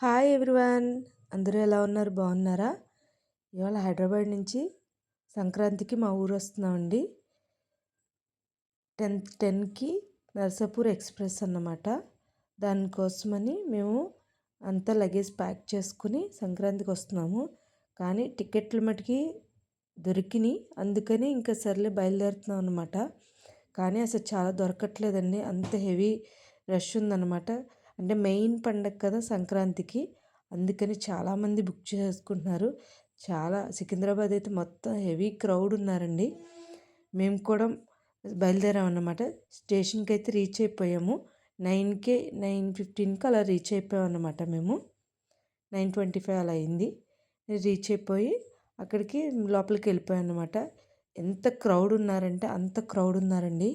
Hi everyone. అందరూ ఎలా ఉన్నారు? బాగున్నారా? ఇవాళ హైదరాబాద్ నుంచి సంక్రాంతికి మా ఊరు వస్తున్నామండి. టెన్ టెన్కి నర్సాపూర్ ఎక్స్ప్రెస్ అన్నమాట. దానికోసమని మేము అంతా లగేజ్ ప్యాక్ చేసుకుని సంక్రాంతికి వస్తున్నాము. కానీ టికెట్లు మటుకి దొరికినాయి. అందుకని ఇంకా సర్లే బయలుదేరుతున్నాం అనమాట కానీ అసలు చాలా దొరకట్లేదండి. అంత హెవీ రష్ ఉందన్నమాట. అంటే మెయిన్ పండగ కదా సంక్రాంతికి. అందుకని చాలామంది బుక్ చేసుకుంటున్నారు. చాలా సికింద్రాబాద్ అయితే మొత్తం హెవీ క్రౌడ్ ఉన్నారండి. మేము కూడా బయలుదేరామన్నమాట స్టేషన్కి అయితే రీచ్ అయిపోయాము. నైన్కే నైన్ ఫిఫ్టీన్కి అలా రీచ్ అయిపోయామన్నమాట మేము. నైన్ ట్వంటీ ఫైవ్ అలా అయింది. రీచ్ అయిపోయి అక్కడికి లోపలికి వెళ్ళిపోయాం అనమాట ఎంత క్రౌడ్ ఉన్నారంటే అంత క్రౌడ్ ఉన్నారండి.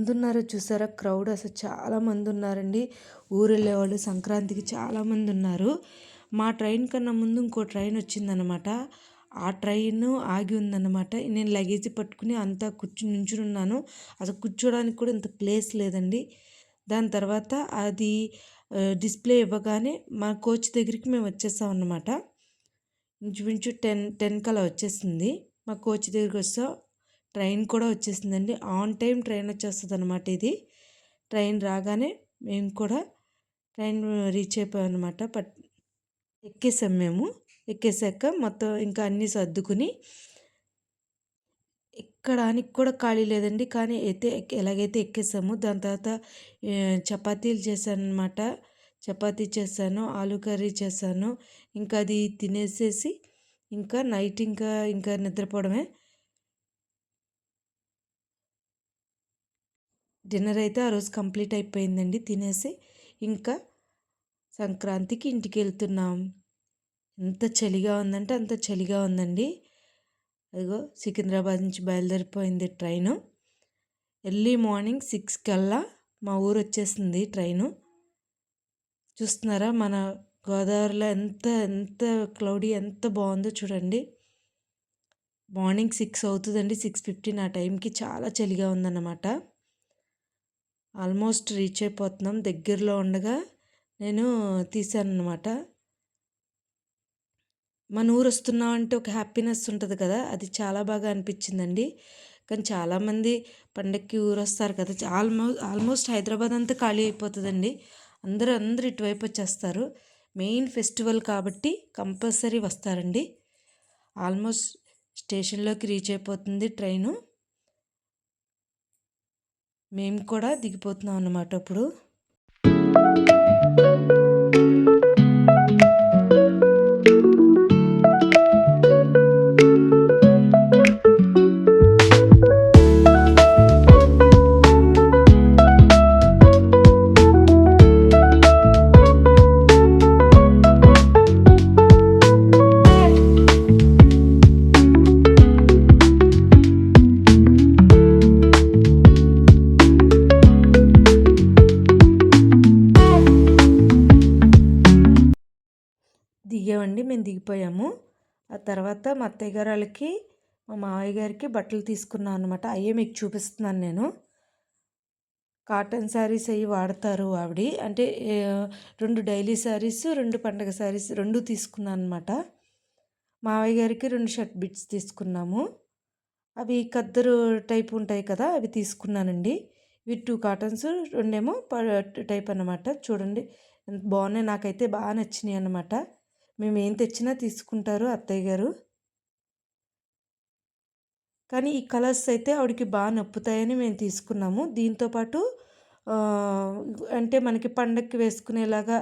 మంది ఉన్నారో చూసారా? క్రౌడ్ అసలు చాలా మంది ఉన్నారండి ఊరు వెళ్ళేవాళ్ళు సంక్రాంతికి చాలామంది ఉన్నారు మా ట్రైన్ కన్నా ముందు ఇంకో ట్రైన్ వచ్చిందనమాట ఆ ట్రైన్ ఆగి ఉందన్నమాట. నేను లగేజ్ పట్టుకుని అంతా కూర్చుని నుంచుని ఉన్నాను అసలు కూర్చోడానికి కూడా ఇంత ప్లేస్ లేదండి. దాని తర్వాత అది డిస్ప్లే ఇవ్వగానే మా కోచ్ దగ్గరికి మేము వచ్చేసాం అన్నమాట. ఇంచుమించు టెన్ టెన్ కలా వచ్చేసింది. మా కోచ్ దగ్గరికి వస్తాం ట్రైన్ కూడా వచ్చేసిందండి. ఆన్ టైం ట్రైన్ వచ్చేస్తుంది అనమాట ఇది. ట్రైన్ రాగానే మేము కూడా ట్రైన్ రీచ్ అయిపోయాం అనమాట పట్ ఎక్కేసాం మేము. ఎక్కేసాక మొత్తం ఇంకా అన్నీ సర్దుకుని ఎక్కడానికి కూడా ఖాళీ లేదండి. కానీ అయితే ఎలాగైతే ఎక్కేసాము దాని తర్వాత చపాతీలు చేశాను అనమాట చపాతీ చేశాను ఆలు కర్రీ చేశాను. ఇంకా అది తినేసేసి ఇంకా నైట్ ఇంకా ఇంకా నిద్రపోవడమే. డిన్నర్ అయితే ఆ రోజు కంప్లీట్ అయిపోయిందండి. తినేసి ఇంకా సంక్రాంతికి ఇంటికి వెళ్తున్నాం. ఎంత చలిగా ఉందంటే అంత చలిగా ఉందండి. అదిగో సికింద్రాబాద్ నుంచి బయలుదేరిపోయింది ట్రైను. ఎర్లీ మార్నింగ్ సిక్స్ కల్లా మా ఊరు వచ్చేసింది ట్రైను. చూస్తున్నారా మన గోదావరిలో ఎంత ఎంత క్లౌడీ ఎంత బాగుందో చూడండి. మార్నింగ్ సిక్స్ అవుతుందండి. సిక్స్ ఫిఫ్టీన్ ఆ టైంకి చాలా చలిగా ఉందన్నమాట. ఆల్మోస్ట్ రీచ్ అయిపోతున్నాం. దగ్గరలో ఉండగా నేను తీశాను అనమాట మన ఊరు వస్తున్నామంటే ఒక హ్యాపీనెస్ ఉంటుంది కదా. అది చాలా బాగా అనిపించిందండి. కానీ చాలామంది పండక్కి ఊరు వస్తారు కదా. ఆల్మో ఆల్మోస్ట్ హైదరాబాద్ అంతా ఖాళీ అయిపోతుందండి. అందరూ అందరూ ఇటువైపు వచ్చేస్తారు. మెయిన్ ఫెస్టివల్ కాబట్టి కంపల్సరీ వస్తారండి. ఆల్మోస్ట్ స్టేషన్లోకి రీచ్ అయిపోతుంది ట్రైను. మేము కూడా దిగిపోతున్నాం అన్నమాట అప్పుడు. తర్వాత మా అత్తయ్య గారు వాళ్ళకి మా మావయ్య గారికి బట్టలు తీసుకున్నాను అనమాట అయ్యే మీకు చూపిస్తున్నాను నేను. కాటన్ శారీస్ అవి వాడతారు ఆవిడ. అంటే రెండు డైలీ శారీస్ రెండు పండగ శారీస్ రెండు తీసుకున్నాను అనమాట మావయ్య గారికి రెండు షర్ట్ బిట్స్ తీసుకున్నాము. అవి కద్దరు టైప్ ఉంటాయి కదా అవి తీసుకున్నానండి. ఇవి టూ కాటన్స్ రెండేమో టైప్ అనమాట చూడండి బాగున్నాయి. నాకైతే బాగా నచ్చినాయి అనమాట మేము ఏం తెచ్చినా తీసుకుంటారు అత్తయ్య గారు. కానీ ఈ కలర్స్ అయితే ఆవిడకి బాగా నొప్పుతాయని మేము తీసుకున్నాము. దీంతోపాటు అంటే మనకి పండగకి వేసుకునేలాగా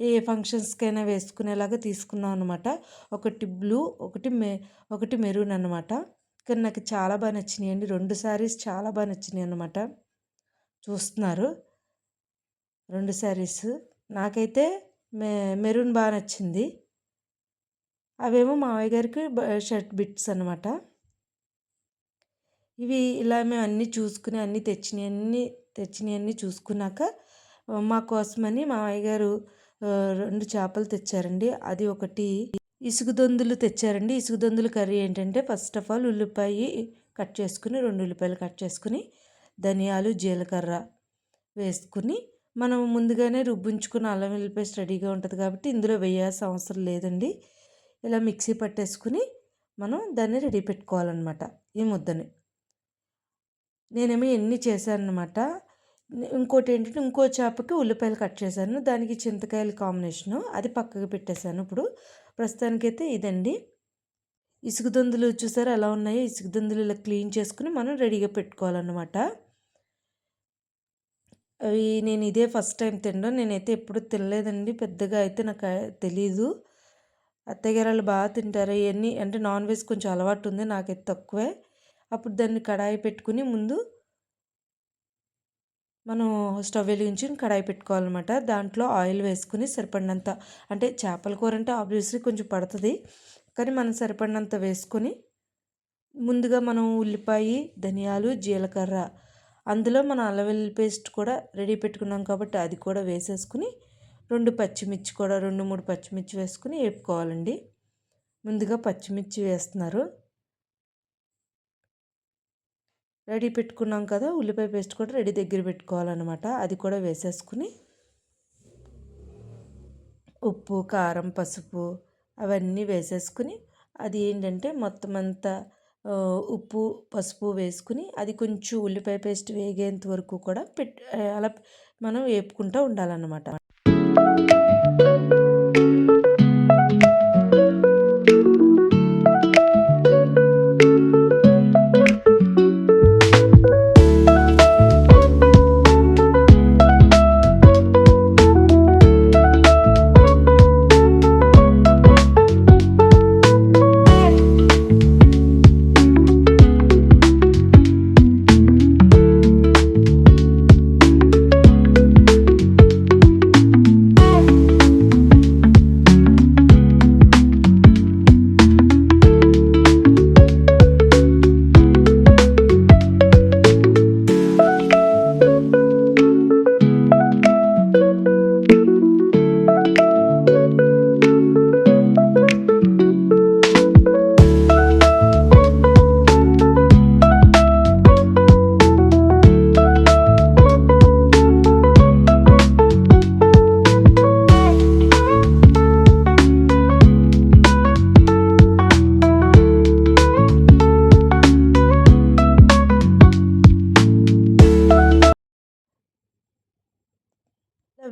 ఏ ఫంక్షన్స్కైనా వేసుకునేలాగా తీసుకున్నాం అనమాట ఒకటి బ్లూ ఒకటి మె ఒకటి మెరూన్ అనమాట కానీ నాకు చాలా బాగా నచ్చినాయి అండి. రెండు శారీస్ చాలా బాగా నచ్చినాయి అనమాట చూస్తున్నారు. రెండు శారీస్. నాకైతే మె మెరూన్ బాగా నచ్చింది. అవేమో మావయ్య గారికి షర్ట్ బిట్స్ అనమాట ఇవి ఇలా మేము అన్నీ చూసుకుని అన్నీ తెచ్చినవి అన్నీ తెచ్చినవి అన్నీ చూసుకున్నాక మా కోసమని మావయ్య గారు రెండు చేపలు తెచ్చారండి. అది ఒకటి ఇసుగుదొందులు తెచ్చారండి. ఇసుగుదొందులు కర్రీ ఏంటంటే ఫస్ట్ ఆఫ్ ఆల్ ఉల్లిపాయ కట్ చేసుకుని రెండు ఉల్లిపాయలు కట్ చేసుకుని ధనియాలు జీలకర్ర వేసుకుని మనం ముందుగానే రుబ్బుంచుకున్న అల్లం ఉల్లిపాయ రెడీగా ఉంటుంది కాబట్టి ఇందులో వేయాల్సిన అవసరం లేదండి. ఇలా మిక్సీ పట్టేసుకుని మనం దాన్ని రెడీ పెట్టుకోవాలన్నమాట ఈ ముద్దని. నేనేమో ఎన్ని చేశానమాట ఇంకోటి ఏంటంటే ఇంకో చేపకి ఉల్లిపాయలు కట్ చేశాను దానికి చింతకాయల కాంబినేషను అది పక్కకు పెట్టేశాను ఇప్పుడు. ప్రస్తుతానికైతే ఇదండి. ఇసుగుదొందులు చూసారు ఎలా ఉన్నాయో? ఇసుగుదొందులు ఇలా క్లీన్ చేసుకుని మనం రెడీగా పెట్టుకోవాలన్నమాట. అవి నేను ఇదే ఫస్ట్ టైం తినడం నేనైతే ఎప్పుడు తినలేదండి పెద్దగా అయితే నాకు తెలీదు. అత్తగారు బాగా తింటారు. ఇవన్నీ అంటే నాన్ వెజ్ కొంచెం అలవాటు ఉంది నాకైతే తక్కువే. అప్పుడు దాన్ని కడాయి పెట్టుకుని ముందు మనం స్టవ్ వెలిగించి కడాయి పెట్టుకోవాలన్నమాట. దాంట్లో ఆయిల్ వేసుకుని సరిపడినంత అంటే చేపల కూర అంటే ఆబ్వియస్లీ కొంచెం పడుతుంది కానీ మనం సరిపడినంత వేసుకొని ముందుగా మనం ఉల్లిపాయ ధనియాలు జీలకర్ర అందులో మనం అల్లవెల్లి పేస్ట్ కూడా రెడీ పెట్టుకున్నాం కాబట్టి అది కూడా వేసేసుకుని రెండు పచ్చిమిర్చి కూడా రెండు మూడు పచ్చిమిర్చి వేసుకుని వేపుకోవాలండి. ముందుగా పచ్చిమిర్చి వేస్తున్నారు. రెడీ పెట్టుకున్నాం కదా ఉల్లిపాయ పేస్ట్ కూడా రెడీ దగ్గర పెట్టుకోవాలన్నమాట. అది కూడా వేసేసుకుని ఉప్పు కారం పసుపు అవన్నీ వేసేసుకుని అది ఏంటంటే మొత్తం అంతా ఉప్పు పసుపు వేసుకుని అది కొంచెం ఉల్లిపాయ పేస్ట్ వేగేంత వరకు కూడా పెట్ అలా మనం వేపుకుంటూ ఉండాలన్నమాట.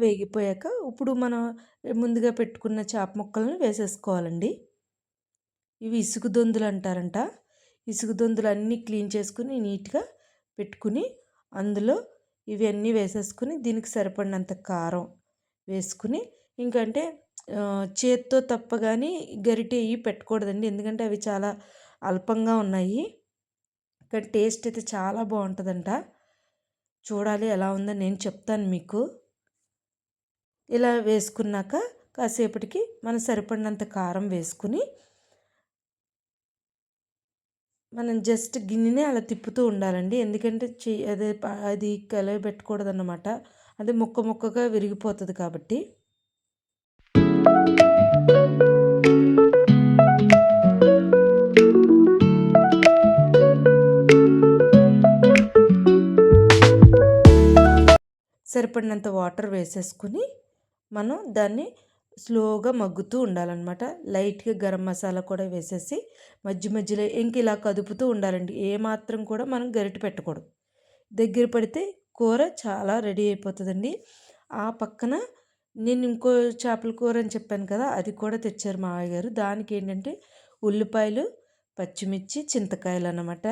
వేగిపోయాక ఇప్పుడు మనం ముందుగా పెట్టుకున్న చేప ముక్కలను వేసేసుకోవాలండి. ఇవి ఇసుక దొందులు అంటారంట. ఇసుక దొందులు అన్నీ క్లీన్ చేసుకుని నీట్గా పెట్టుకుని అందులో ఇవన్నీ వేసేసుకుని దీనికి సరిపడినంత కారం వేసుకుని ఇంకంటే చేత్తో తప్ప కానీ గరిటె ఇవి పెట్టకూడదండి. ఎందుకంటే అవి చాలా అల్పంగా ఉన్నాయి. కానీ టేస్ట్ అయితే చాలా బాగుంటుందంట. చూడాలి ఎలా ఉందో నేను చెప్తాను మీకు. ఇలా వేసుకున్నాక కాసేపటికి మనం సరిపడినంత కారం వేసుకుని మనం జస్ట్ గిన్నెనే అలా తిప్పుతూ ఉండాలండి. ఎందుకంటే చె అదే అది కలవి పెట్టకూడదు అన్నమాట అది ముక్క ముక్కగా విరిగిపోతుంది కాబట్టి. సరిపడినంత వాటర్ వేసేసుకుని మనం దాన్ని స్లోగా మగ్గుతూ ఉండాలన్నమాట. లైట్గా గరం మసాలా కూడా వేసేసి మధ్య మధ్యలో ఇంక ఇలా కదుపుతూ ఉండాలండి. ఏమాత్రం కూడా మనం గరిటె పెట్టకూడదు. దగ్గర పడితే కూర చాలా రెడీ అయిపోతుందండి. ఆ పక్కన నేను ఇంకో చేపల కూర అని చెప్పాను కదా అది కూడా తెచ్చారు మావయ్య గారు. దానికి ఏంటంటే ఉల్లిపాయలు పచ్చిమిర్చి చింతకాయలు అన్నమాట.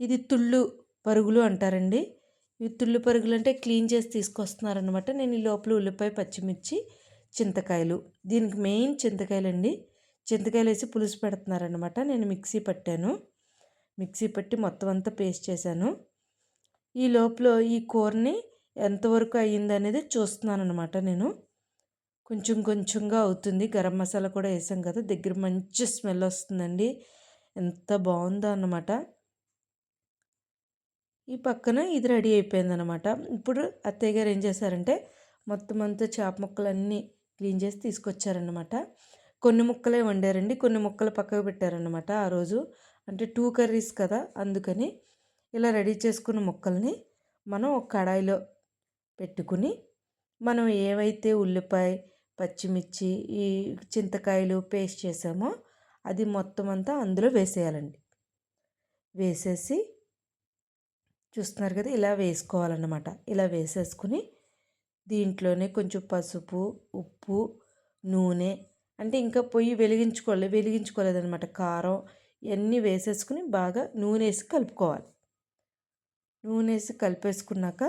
ఇది తుళ్ళు పరుగులు అంటారండి. ఇవి తుళ్ళు పరుగులు అంటే క్లీన్ చేసి తీసుకొస్తున్నారనమాట నేను ఈ లోపల ఉల్లిపాయ పచ్చిమిర్చి చింతకాయలు. దీనికి మెయిన్ చింతకాయలు అండి చింతకాయలు వేసి పులుసు పెడుతున్నారనమాట నేను మిక్సీ పట్టాను. మిక్సీ పట్టి మొత్తం అంతా పేస్ట్ చేశాను. ఈ లోపల ఈ కూరని ఎంతవరకు అయ్యిందనేది చూస్తున్నాను అనమాట నేను. కొంచెం కొంచెంగా అవుతుంది. గరం మసాలా కూడా వేసాం కదా దగ్గర మంచి స్మెల్ వస్తుందండి. ఎంత బాగుందో అన్నమాట. ఈ పక్కన ఇది రెడీ అయిపోయిందనమాట ఇప్పుడు అత్తయ్య గారు ఏం చేశారంటే మొత్తం అంతా చేప ముక్కలన్నీ క్లీన్ చేసి తీసుకొచ్చారనమాట కొన్ని ముక్కలే వండారండి కొన్ని ముక్కలు పక్కకు పెట్టారనమాట ఆ రోజు. అంటే టూ కర్రీస్ కదా అందుకని ఇలా రెడీ చేసుకున్న ముక్కల్ని మనం ఒక కడాయిలో పెట్టుకుని మనం ఏవైతే ఉల్లిపాయ పచ్చిమిర్చి ఈ చింతకాయలు పేస్ట్ చేసామో అది మొత్తం అంతా అందులో వేసేయాలండి. వేసేసి చూస్తున్నారు కదా ఇలా వేసుకోవాలన్నమాట. ఇలా వేసేసుకుని దీంట్లోనే కొంచెం పసుపు ఉప్పు నూనె అంటే ఇంకా పొయ్యి వెలిగించుకోలేదు వెలిగించుకోలేదనమాట కారం ఇవన్నీ వేసేసుకుని బాగా నూనె వేసి కలుపుకోవాలి. నూనె వేసి కలిపేసుకున్నాక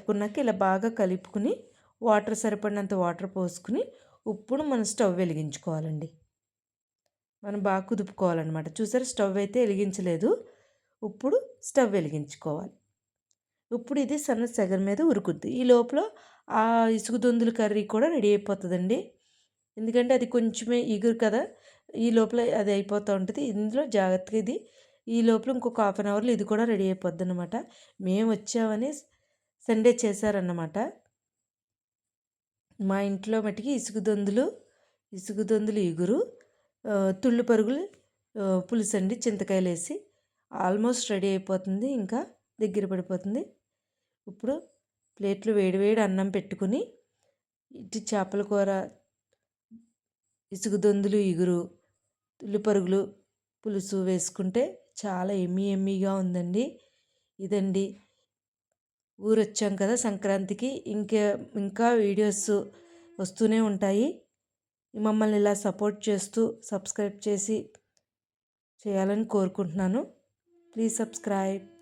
కలుపుకున్నాక ఇలా బాగా కలుపుకుని వాటర్ సరిపడినంత వాటర్ పోసుకుని ఇప్పుడు మనం స్టవ్ వెలిగించుకోవాలండి. మనం బాగా కుదుపుకోవాలన్నమాట. చూసారు? స్టవ్ అయితే వెలిగించలేదు. ఇప్పుడు స్టవ్ వెలిగించుకోవాలి. ఇప్పుడు ఇది సన్న సెగర్ మీద ఉరుకుద్ది. ఈ లోపల ఆ ఇసుగు దొందుల కర్రీ కూడా రెడీ అయిపోతుందండి. ఎందుకంటే అది కొంచెమే ఇగురు కదా. ఈ లోపల అది అయిపోతూ ఉంటుంది. ఇందులో జాగ్రత్తగా ఇది. ఈ లోపల ఇంకొక హాఫ్ అన్ అవర్లో ఇది కూడా రెడీ అయిపోద్ది అనమాట మేము వచ్చామని సండే చేశారన్నమాట. మా ఇంట్లో మటుకి ఇసుగుదొందులు ఇసుగుదొందులు ఇగురు తుళ్ళు పరుగులు పులుసు అండి చింతకాయలు వేసి ఆల్మోస్ట్ రెడీ అయిపోతుంది. ఇంకా దగ్గర పడిపోతుంది. ఇప్పుడు ప్లేట్లు వేడివేడి అన్నం పెట్టుకుని ఇటు చేపల కూర ఇసుగుదొందులు ఇగురు తుళ్ళు పరుగులు పులుసు వేసుకుంటే చాలా ఎమ్మీ ఎమ్మీగా ఉందండి. ఇదండి ఊరు వచ్చాం కదా సంక్రాంతికి. ఇంకా ఇంకా వీడియోస్ వస్తూనే ఉంటాయి. మమ్మల్ని ఇలా సపోర్ట్ చేస్తూ సబ్స్క్రైబ్ చేసి చేయాలని కోరుకుంటున్నాను. Please subscribe.